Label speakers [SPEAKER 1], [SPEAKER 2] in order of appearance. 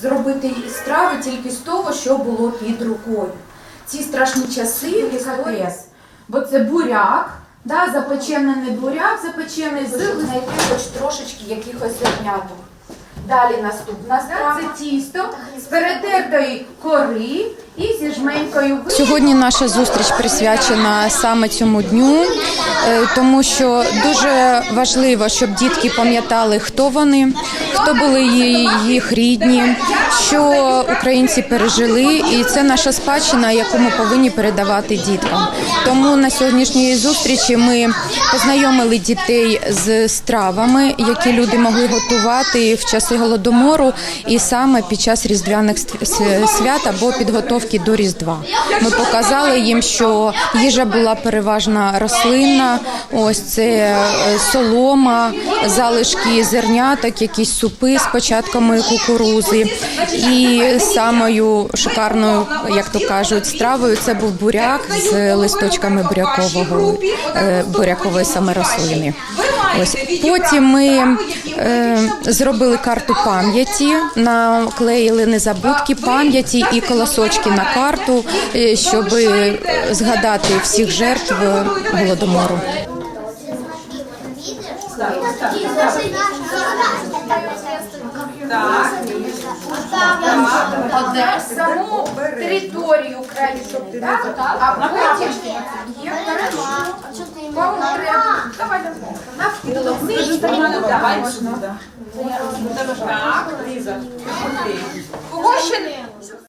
[SPEAKER 1] зробити страви тільки з того, що було під рукою. Ці страшні часи історії, бо це буряк, да, запечений буряк, запечений з знайти хоч трошечки якихось зерняток. Далі наступна страва. це тісто з перетертої кори і зі жменькою
[SPEAKER 2] Сьогодні наша зустріч присвячена саме цьому дню, е, тому що дуже важливо, щоб дітки пам'ятали, хто вони, хто були їх рідні, що українці пережили, і це наша спадщина, яку ми повинні передавати діткам. Тому на сьогоднішній зустрічі ми познайомили дітей з стравами, які люди могли готувати в часи голодомору, і саме під час різдвяних свят або підготовки до Різдва. Ми показали їм, що їжа була переважно рослинна. Ось це е, солома, залишки зерняток, якісь супи з початками кукурузи. І самою шикарною, як то кажуть, стравою це був буряк з листочками бурякового е, бурякової саме рослини. Ось. Потім ми е, зробили карту пам'яті, наклеїли незабудки пам'яті і колосочки на карту, е, щоб згадати всіх жертв голодомору.
[SPEAKER 1] саму територію краю, а потім є кому треба. Давай, навколо.
[SPEAKER 3] Давай сюди. Так, Ліза.
[SPEAKER 1] Кого ще не